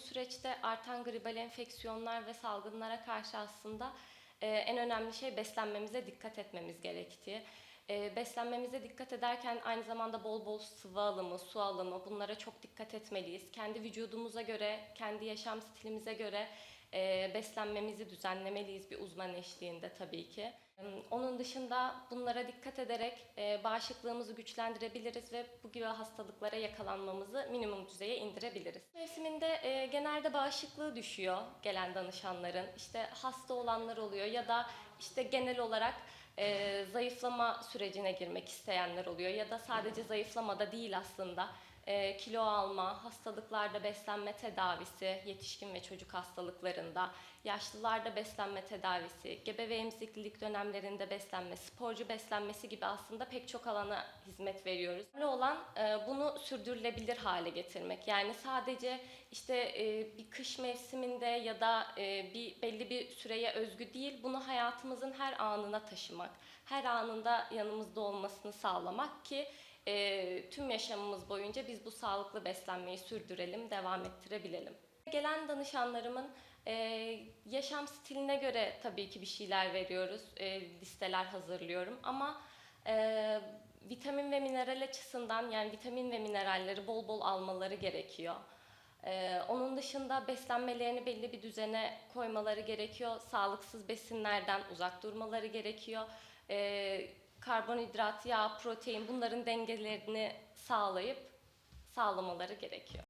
bu süreçte artan gribal enfeksiyonlar ve salgınlara karşı aslında e, en önemli şey beslenmemize dikkat etmemiz gerektiği. E, beslenmemize dikkat ederken aynı zamanda bol bol sıvı alımı, su alımı bunlara çok dikkat etmeliyiz. Kendi vücudumuza göre, kendi yaşam stilimize göre e, beslenmemizi düzenlemeliyiz bir uzman eşliğinde tabii ki. E, Onun dışında bunlara dikkat ederek e, bağışıklığımızı güçlendirebiliriz ve bu gibi hastalıklara yakalanmamızı minimum düzeye indirebiliriz. Mevsiminde e, genelde bağışıklığı düşüyor gelen danışanların. İşte hasta olanlar oluyor ya da işte genel olarak e, zayıflama sürecine girmek isteyenler oluyor ya da sadece zayıflamada değil aslında e, kilo alma, hastalıklarda beslenme tedavisi, yetişkin ve çocuk hastalıklarında, yaşlılarda beslenme tedavisi, gebe ve emziklilik dönemlerinde beslenme, sporcu beslenmesi gibi aslında pek çok alana hizmet veriyoruz. Önemli olan e, bunu sürdürülebilir hale getirmek. Yani sadece işte e, bir kış mevsiminde ya da e, bir belli bir süreye özgü değil, bunu hayatımızın her anına taşımak, her anında yanımızda olmasını sağlamak ki e, tüm yaşamımız boyunca biz bu sağlıklı beslenmeyi sürdürelim, devam ettirebilelim. Gelen danışanlarımın e, yaşam stiline göre tabii ki bir şeyler veriyoruz, e, listeler hazırlıyorum ama e, vitamin ve mineral açısından yani vitamin ve mineralleri bol bol almaları gerekiyor. Ee, onun dışında beslenmelerini belli bir düzene koymaları gerekiyor. Sağlıksız besinlerden uzak durmaları gerekiyor. Ee, karbonhidrat, yağ, protein bunların dengelerini sağlayıp sağlamaları gerekiyor.